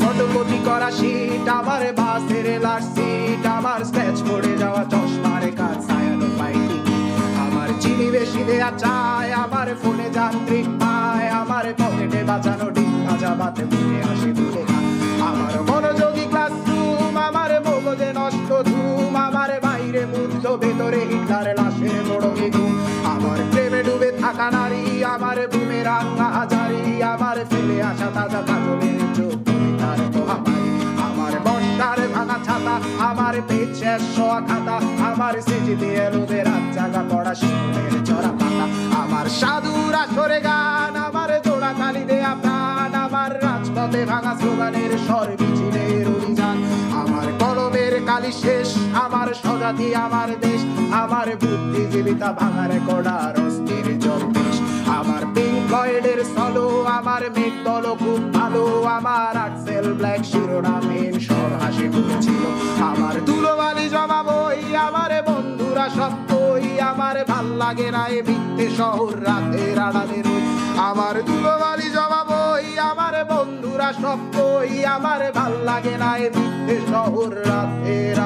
Photocopy করা sheet আমার বাসের লাশ সিট, আমার স্ক্র্যাচ পড়ে যাওয়া চশমার কাজ, সায়ানো পাইনি। আমার চিনি বেশি দেয়া চায় আমার ফোনে যান্ত্রিক পায়, আমার পকেটে বাঁচানো ডিম ভাজা বাতে আসে তুলে আমার মনোযোগী ক্লাসরুম আমার মগজে নষ্ট ধুম, আমার বাইরে মুগ্ধ ভেতরে হিটলার লাশের বড় ঘুম। আমার প্রেমে ডুবে থাকা নারী, আমার বুমে রাঙ্গা হাজারি, আমার ফেলে আসা তাজা আমার শেষ শোয়া খাতা, আমার স্মৃতিতে এলোদের রাত জাগা পড়া শিশুদের চড়া পাতা। আমার সাধুর আসরে গান, আমার জোড়া তালি দেয়া প্রাণ আমার রাজপথে ভাঙা স্লোগানের স্বর মিছিলের অভিযান আমার কলমের কালি শেষ, আমার স্বজাতি, আমার দেশ, আমার বুদ্ধিজীবিতা ভাঙার কড়ার অস্থির জগদীশ আমার মেঘ খুব ভালো, আমার আক্সেল ব্ল্যাক শিরোনামহীন সব হাসি খুঁজছিল আমার ধুলোবালি জমা বই আমার বন্ধুরা সত্যই আমার ভালো লাগে না এ মিথ্যে শহর রাতের আড়ালে রই আমার ধুলোবালি জমা বই আমার বন্ধুরা সত্যই আমার ভালো লাগে না এ মিথ্যে শহর রই